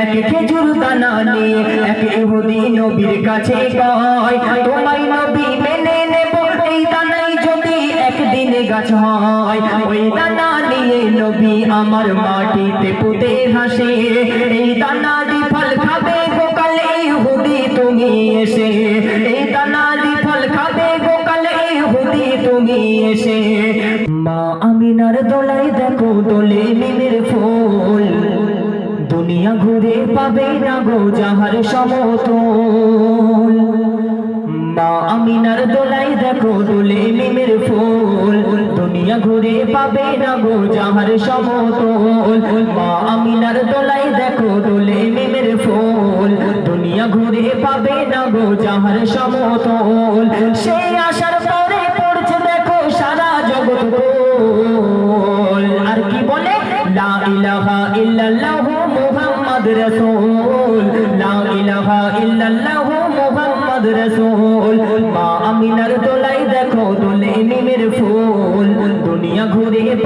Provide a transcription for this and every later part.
এক খেজুর দানা এক ইহুদি নবীর কাছে কয়, তোমায় নবী মেনে নেব, এই দানাই যদি একদিন গাছ হয়, ওই দানা নিয়ে নবী আমার মাটিতে পুঁতে হাসে এই দানারি ঘুরে না গো যাহার সমতল। মা আমিনার দোলাই দেখো দোলে মিমের ফুল। দুনিয়া ঘুরে পাবে না গো যাহার সমতল। মা আমিনার দোলাই দেখো দোলে মিমের ফুল। দুনিয়া ঘুরে পাবে না গো যাহার সমতল। সেই আসার পরে পড়ছে দেখো সারা জগৎ আর কি বলে? লা ইলাহা ইল্লাল্লাহু মুহাম্মদ রাসূল।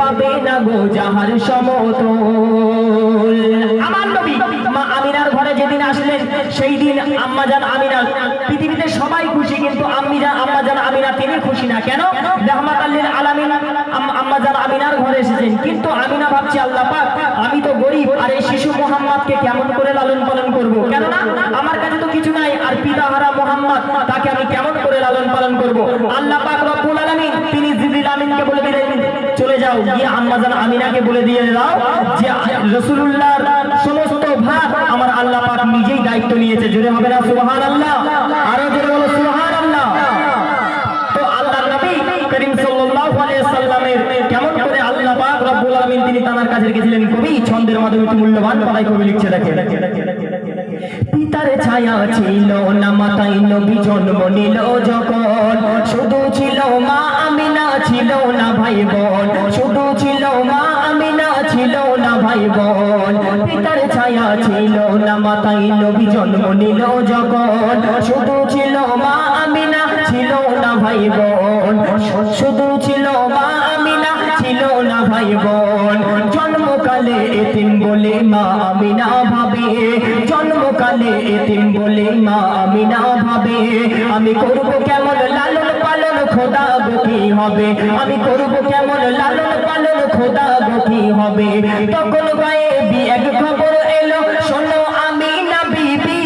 পাবে না গো যাহার সমতল। আমার নবী মা আমিনার ঘরে যেদিন আসলেন সেই দিন আম্মাজান আমিনা পৃথিবীতে সবাই খুশি কিন্তু আমিনা তিনি খুশি না। কেন রহমাত আল্লিল আলামিন আম- আম্মাজান আমিনার ঘরে এসেছেন কিন্তু আমিনা ভাবছে আল্লাহ পাক আমি তো গরিব আর এই শিশু মোহাম্মদকে কেমন করে লালন পালন করব কেননা আমার কাছে তো কিছু নাই আর পিতাহারা মোহাম্মদ তাকে আমি কেমন করে লালন পালন করব আল্লাহ পাক রব্বুল আলামিন তিনি জিবরিল আমিনকে বলে দিলেন চলে যাও, গিয়ে আম্মাজান আমিনাকে বলে দিয়ে দাও যে রাসূলুল্লাহর সমস্ত ভাগ আমার আল্লাহ পাক নিজেই দায়িত্ব নিয়েছে। জোরে হবে না, সুবহানাল্লাহ? আরও জোরে বলো, সুবহানাল্লাহ? তো আল্লাহর নবী করিম সাল্লাল্লাহু আলাইহি সাল্লামের কেমন করে আল্লাহ পাক রব্বুল আলামিন তিনি তার কাছে রেখেছিলেন কবি ছন্দের মাধ্যমে মূল্যবান কথাই কবি লিখছে দেখে পিতার ছায়া ছিল না মাথায় নবী জন্ম নিল যখন। শুধু ছিল মা আমিনা ছিল না ভাই বোন। শুধু ছিল মা আমিনা ছিল না ভাই বোন। পিতার ছায়া ছিল না মাথায় নবী জন্ম নিল যখন। শুধু ছিল মা আমিনা ছিল না ভাই বোন। শুধু ছিল মা আমিনা ছিল না ভাই বোন। জন্মকালে এতিম বলে মা এতিম বলে মা আমিনা ভাবে, আমি করব কেমন লালন পালন, খোদা গো কি হবে? আমি করব কেমন লালন পালন, খোদা গো কি হবে? তখন গায়েবি এক খবর এলো, শোনো আমি না বিবি,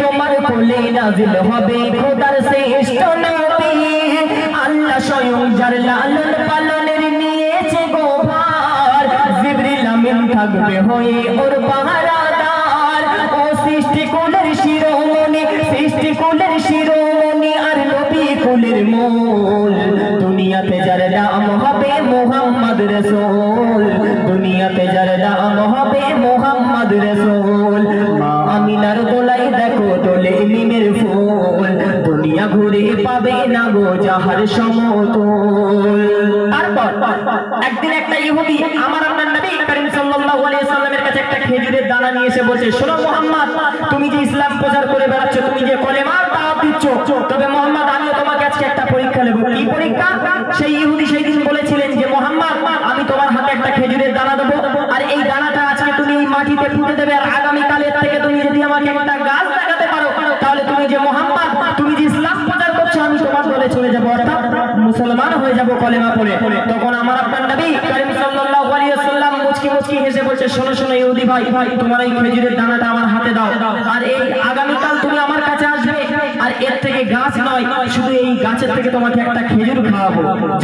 তোমার কোলে নাজিল হবে খোদার শ্রেষ্ঠ নবী আল্লাহ স্বয়ং যার লালন পালনের নিয়েছে গো ভার জিবরিল আমিন থাকবে হয়ে ওর পাহারাদার গো সমতল। তারপর একদিন একটা ইহুদি আমার আপনার নবী করিম সাল্লাল্লাহু আলাইহি সাল্লামের কাছে একটা খেজুরের দানা নিয়ে এসে বলছে, শোনো মোহাম্মদ, তুমি যে ইসলাম প্রচার করে বেড়াচ্ছ, তুমি যে কলেমার দাওয়াত দিচ্ছ, তবে মোহাম্মদ, আমিও তোমাকে আজকে একটা পরীক্ষা নেব। কি পরীক্ষা? সেই ইহুদি সেই দিন বলেছিলেন যে, মোহাম্মদ, আমি তোমার হাতে একটা খেজুরের দানা দেবো, আর এই দানাটা আজকে তুমি মাটিতে পুঁতে দেবে, আর আগামী কালের থেকে তুমি যদি আমাকে একটা গাছ দেখাতে পারো, তাহলে তুমি যে মোহাম্মদ, তুমি যে ইসলাম দলে যাব, অর্থাৎ মুসলমান হয়ে যাব কলেমা পড়ে। তখন আমার আপনার নবী খেজুর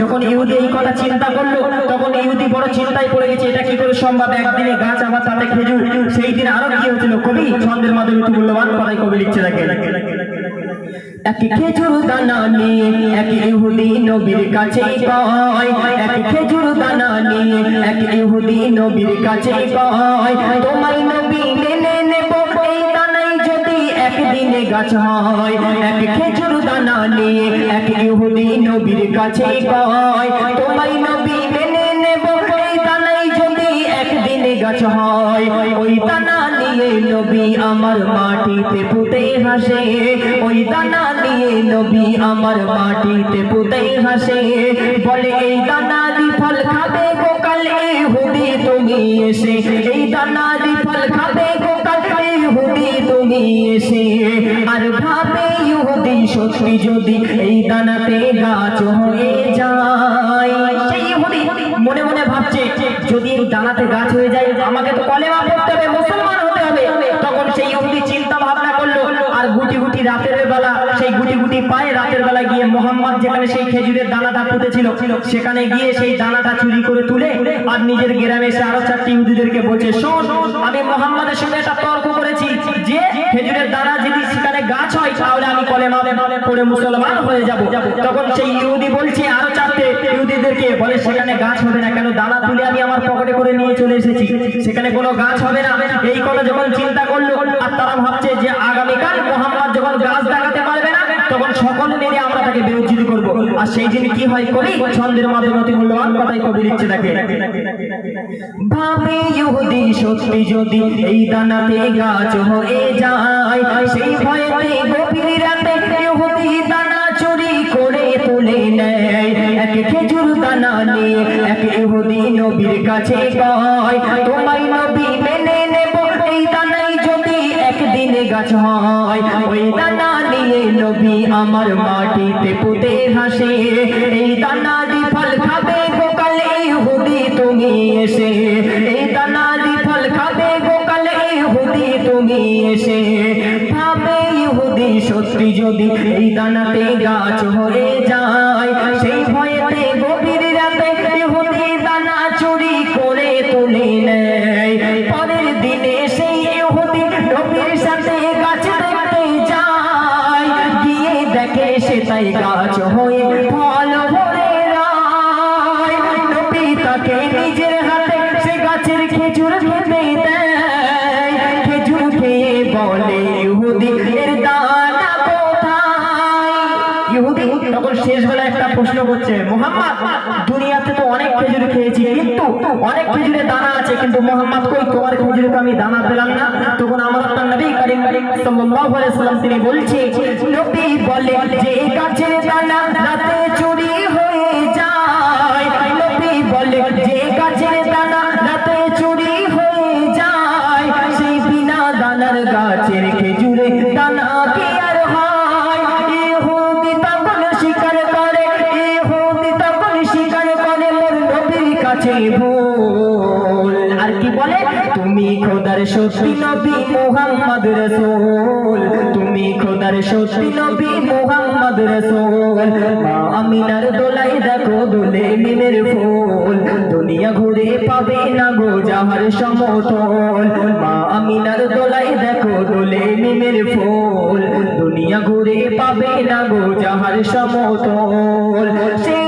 যখন ইহুদি এই কথা চিন্তা করল, তখন ইহুদি বড় চিন্তায় পড়ে গেছে, এটা কি করে সম্ভব? একদিনে গাছ আবার তাতে খেজুর, সেই দিন আরও কি হয়েছিল? কবি ছন্দের মাধ্যমে মূল্যবান কথাই কবি লিখছে দেখে এক খেজুর দানা নিয়ে এক ইহুদি নবীর কাছে কয় এক খেজুর দানা নিয়ে এক ইহুদি নবীর কাছে কয় তোমায় নবী মেনে নেব, এই দানাই যদি একদিনে গাছ হয়। এক খেজুর দানা নিয়ে এক ইহুদি নবীর কাছে কয় তোমায় নবী মেনে নেব, এই দানাই যদি একদিনে গাছ হয়। ওই দানা নবী আমার মাটিতে পুঁতে হাসে। ওই দানা নিয়ে নবী আমার মাটিতে পুঁতে হাসে। বলে, এই দানারি ফল খাবে গোকাল এ হুদি তুমি এসে। এই দানারি ফল খাবে গোকাল এসে। আর ভাবে ইহুদি সত্যি যদি এই দানাতে গাছ হয়ে যায়। মনে মনে ভাবছে, যদি এই দানাতে গাছ হয়ে যায়, আমাকে তো কলেমা পড়তে হবে, মুসলমান সেই ইহুদি চিন্তা ভাবনা করল। আর গুটি গুটি রাতের বেলা, সেই গুটি গুটি পায়ে রাতের বেলা গিয়ে মোহাম্মদ যেখানে সেই খেজুরের দানাটা পুঁতেছিল, সেখানে গিয়ে সেই দানাটা চুরি করে তুলে আর নিজের গ্রামে এসে আরও চারটি ইহুদিদেরকে বলছে, শোন, আমি মোহাম্মদের সঙ্গে একটা তর্ক করেছি। যে খেজুরের দানা যদি সেখানে গাছ হয়, তাহলে আমি কলেমা পড়ে মুসলমান হয়ে যাব। তখন সেই ইহুদি বলছে, আরও চারটে। ইহুদিদেরকে বলে, সেখানে গাছ হবে না, কেন দানা তুলে আমি আমার পকেটে করে নিয়ে চলে এসেছি। সেখানে কোনো গাছ হবে না। এই কথা যখন চিন্তা করল, আর তারা ভাবছে যে আগামীকাল মোহাম্মদ যখন গাছ দেখাতে পারবে না, তখন সকল মিলে আমরা তাকে বিরোধিত করব। আর সেই দিন কি হয় করি ছন্দের মাধ্যমে অতি মূল্যবান কথাই কবি লিখছে দেখে ভাবে ইহুদি সত্যি যদি এই দানাতে গাছ হয়ে যায়, সেই ভয়েতে গভীর রাতে ইহুদি দানা চুরি করে তুলে নেয়। এক খেজুর দানা নিয়ে এক ইহুদি নবীর কাছে কয়, তোমায় নবী মেনে নেব, এই দানাই যদি একদিনে গাছ হয়, ওই দানা নবী আমার মাটিতে পুঁতে হাসে। এই দানাদি ফল খাবে গোকালে হুদি তুমি এসে। এই দানাদি ফল খাবে গোকালে হুদি তুমি এসে। ভাবে হুদি সত্যি যদি এই দানাতে গাছ হয়ে যায়, সেই ভয়েতে দেখে সে তাই গাছ হয়ে ফল ভরে শেষ একটা প্রশ্ন করছে, মোহাম্মদ, দুনিয়াতে তো অনেক খেজুর খেয়েছি, কিন্তু অনেক খেজুরে দানা আছে, কিন্তু মোহাম্মদ কই? তোমার খেজুরে তো আমি দানা পেলাম না। তখন আমার আপনার নবী করিম সাল্লাল্লাহু আলাইহি সাল্লাম তিনি বলছে নবী বলে যে গাছের দানা খোদার সত্যি নবী মুহাম্মদ রাসূল। তুমি খোদার সত্যি নবী মুহাম্মদ রাসূল। আমিনার দোলাই দেখো দোলে মিনের ফুল। দুনিয়া ঘুরে পাবে না গো যাহার সমতল। মা আমিনার দোলাই দেখো দোলে মিনের ফুল। দুনিয়া ঘুরে পাবে না গো যাহার সমতল। সে